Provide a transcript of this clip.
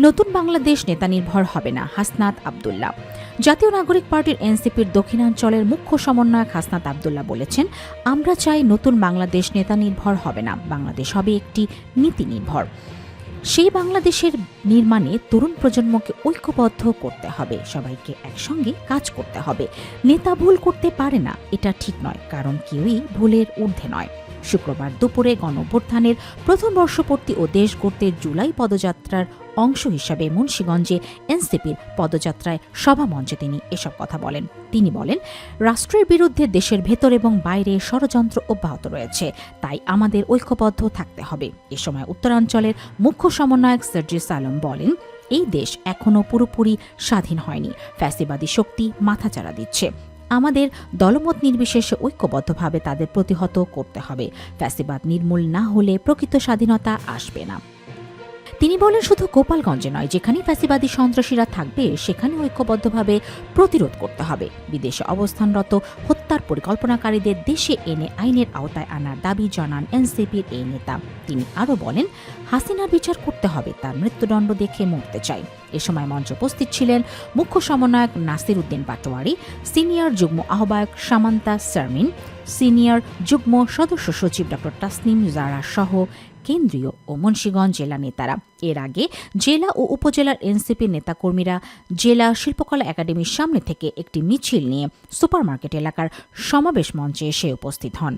নতুন বাংলাদেশ নেতা নির্ভর হবে না, হাসনাত আবদুল্লাহ। জাতীয় নাগরিক পার্টির এনসিপির দক্ষিণাঞ্চলের মুখ্য সমন্বয়ক হাসনাত আবদুল্লাহ বলেছেন, আমরা চাই নতুন বাংলাদেশ নেতা নির্ভর হবে না, বাংলাদেশ হবে একটি নীতি নির্ভর। সেই বাংলাদেশের নির্মাণে তরুণ প্রজন্মকে ঐক্যবদ্ধ করতে হবে, সবাইকে একসঙ্গে কাজ করতে হবে। নেতা ভুল করতে পারে না, এটা ঠিক নয়, কারণ কেউই ভুলের ঊর্ধ্বে নয়। শুক্রবার দুপুরে গণঅভ্যুত্থানের প্রথম বর্ষপূর্তি ও দেশ গড়তে জুলাই পদযাত্রার অংশ হিসাবে মুন্সীগঞ্জে এনসিপির পদযাত্রায় সভামঞ্চে তিনি এসব কথা বলেন। তিনি বলেন, রাষ্ট্রের বিরুদ্ধে দেশের ভেতর এবং বাইরে ষড়যন্ত্র অব্যাহত রয়েছে, তাই আমাদের ঐক্যবদ্ধ থাকতে হবে। এ সময় উত্তরাঞ্চলের মুখ্য সমন্বয়ক সার্জিস আলম বলেন, এই দেশ এখনও পুরোপুরি স্বাধীন হয়নি। ফ্যাসিবাদী শক্তি মাথাচাড়া দিচ্ছে। আমাদের দলমত নির্বিশেষে ঐক্যবদ্ধভাবে তাদের প্রতিহত করতে হবে। ফ্যাসিবাদ নির্মূল না হলে প্রকৃত স্বাধীনতা আসবে না। তিনি বলেন শুধু গোপালগঞ্জে নয় যেখানে ফ্যাসিবাদী সন্ত্রাসীরা থাকবে সেখানে ঐক্যবদ্ধভাবে প্রতিরোধ করতে হবে। বিদেশে অবস্থানরত হত্যার পরিকল্পনাকারীদের দেশে এনে আইনের আওতায় আনার দাবি জানান এনসিপির এই নেতা। তিনি আরও বলেন, হাসিনার বিচার করতে হবে, তার মৃত্যুদণ্ড দেখে মরতে চাই। এ সময় মঞ্চে উপস্থিত ছিলেন মুখ্য সমন্বয়ক নাসির উদ্দিন পাটোয়ারি, সিনিয়র যুগ্ম আহ্বায়ক সামান্তা সারমিন সিনিয়র যুগ্ম সদস্য সচিব ডক্টর তাসনিম জারা সহ কেন্দ্রীয় ও মুন্সীগঞ্জ জেলা নেতারা। এর আগে জেলা ও উপজেলার এনসিপি নেতাকর্মীরা জেলা শিল্পকলা একাডেমির সামনে থেকে একটি মিছিল নিয়ে সুপারমার্কেট এলাকার সমাবেশ মঞ্চে এসে উপস্থিত হন।